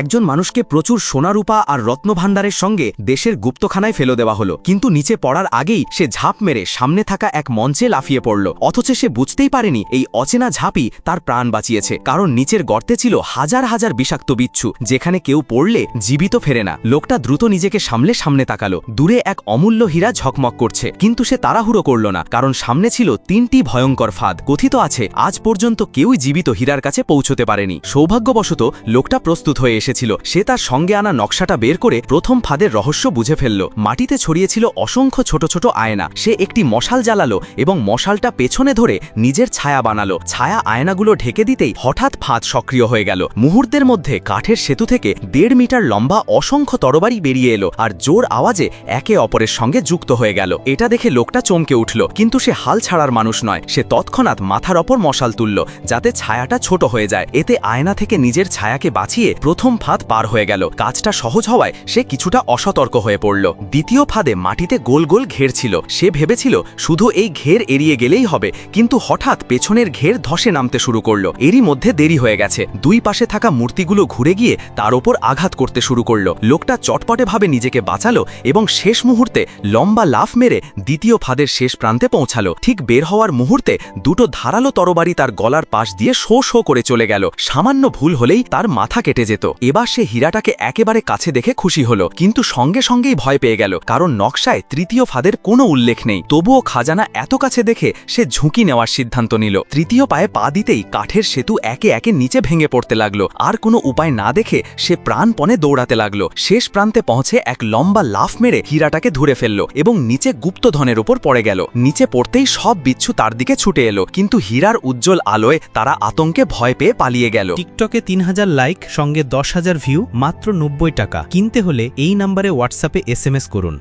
একজন মানুষকে প্রচুর সোনারূপা আর রত্নভাণ্ডারের সঙ্গে দেশের গুপ্তখানায় ফেলে দেওয়া হলো, কিন্তু নিচে পড়ার আগেই সে ঝাঁপ মেরে সামনে থাকা এক মঞ্চে লাফিয়ে পড়ল। অথচ সে বুঝতেই পারেনি, এই অচেনা ঝাঁপই তার প্রাণ বাঁচিয়েছে, কারণ নিচের গর্তে ছিল হাজার হাজার বিষাক্ত বিচ্ছু, যেখানে কেউ পড়লে জীবিত ফেরে না। লোকটা দ্রুত নিজেকে সামলে সামনে তাকালো, দূরে এক অমূল্য হীরা ঝকমক করছে, কিন্তু সে তাড়াহুড়ো করল না, কারণ সামনে ছিল তিনটি ভয়ঙ্কর ফাঁদ। কথিত আছে, আজ পর্যন্ত কেউই জীবিত হীরার কাছে পৌঁছতে পারেনি। সৌভাগ্যবশত লোকটা প্রস্তুত হয়ে এসেছিল। সে তার সঙ্গে আনা নকশাটা বের করে প্রথম ফাঁদের রহস্য বুঝে ফেলল। মাটিতে ছড়িয়েছিল অসংখ্য ছোট ছোট আয়না। সে একটি মশাল জ্বালালো এবং মশালটা পেছনে ধরে নিজের ছায়া বানালো। ছায়া আয়নাগুলো ঢেকে দিতেই হঠাৎ ফাঁদ সক্রিয় হয়ে গেল। মুহূর্তের মধ্যে কাঠের সেতু থেকে দেড় মিটার লম্বা অসংখ্য তরবারি বেরিয়ে এলো আর জোর আওয়াজে একে অপরের সঙ্গে যুক্ত হয়ে গেল। এটা দেখে লোকটা চমকে উঠল, কিন্তু সে হাল ছাড়ার মানুষ নয়। সে তৎক্ষণাৎ মাথার ওপর মশাল তুলল, যাতে ছায়াটা ছোট হয়ে যায়। এতে আয়না থেকে নিজের ছায়াকে বাঁচিয়ে প্রথম ফাঁদ পার হয়ে গেল। কাজটা সহজ হওয়ায় সে কিছুটা অসতর্ক হয়ে পড়ল। দ্বিতীয় ফাঁদে মাটিতে গোল গোল ঘের ছিল। সে ভেবেছিল শুধু এই ঘের এড়িয়ে গেলেই হবে, কিন্তু হঠাৎ পেছনের ঘের ধসে নামতে শুরু করল। এরই মধ্যে দেরি হয়ে গেছে। দুই পাশে থাকা মূর্তিগুলো ঘুরে গিয়ে তার ওপর আঘাত করতে শুরু করল। লোকটা চটপটেভাবে নিজেকে বাঁচালো এবং শেষ মুহূর্তে লম্বা লাফ মেরে দ্বিতীয় ফাঁদের শেষ প্রান্তে পৌঁছালো। ঠিক বের হওয়ার মুহূর্তে দুটো ধারালো তরবারি তার গলার পাশ দিয়ে শো শো করে চলে গেল। সামান্য ভুল হলেই তার মাথা কেটে যেত। এবার সে হীরাটাকে একেবারে কাছে দেখে খুশি হল, কিন্তু সঙ্গে সঙ্গেই ভয় পেয়ে গেল, কারণ নকশায় তৃতীয় ফাঁদের কোনো উল্লেখ নেই। তবুও খাজানা এত কাছে দেখে সে ঝুঁকি নেওয়ার সিদ্ধান্ত নিল। তৃতীয় পায়ে পা দিতেই কাঠের সেতু একে একে নিচে ভেঙে পড়তে লাগল, আর কোনো উপায় না দেখে সে প্রাণপণে দৌড়াতে লাগল। শেষ প্রান্তে পৌঁছে এক লম্বা লাফ মেরে হীরাটাকে ধরে ফেলল এবং নিচে গুপ্তধনের ওপর পড়ে গেল। নিচে পড়তেই সব বিচ্ছু তার দিকে ছুটে এলো, কিন্তু হীরার উজ্জ্বল আলোয় তারা আতঙ্কে ভয় পেয়ে পালিয়ে গেল। টিকটকে তিন হাজার লাইক, সঙ্গে দশ হাজার ভিউ মাত্র নব্বই টাকা। কিনতে হলে এই নাম্বারে হোয়াটসঅ্যাপে এস করুন।